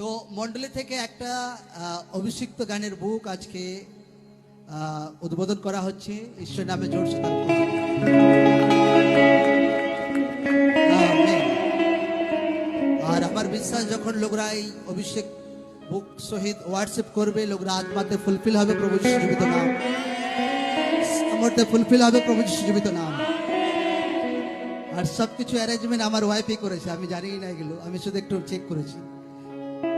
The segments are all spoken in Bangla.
তো মন্ডলী থেকে একটা অভিষিক্ত গানের বুক আজকে উদ্বোধন করা হচ্ছে। ঈশ্বর নামে জোরসে আর আমার বিশ্বাস, যখন লোকরা এই অভিষেক বুক সহিত হোয়াটসঅ্যাপ করবে, লোকরা আত্মাতে ফুলফিল হবে প্রভু জীবিত নাম। সামর্থ্যে ফুলফিল হবে প্রভু জীবিত নাম। আর সবকিছু অ্যারেঞ্জমেন্ট আমার ওয়াইফই করেছে, আমি জানি না এগুলো, আমি শুধু একটু চেক করেছি।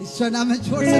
ঈশ্বর নামে জোরসে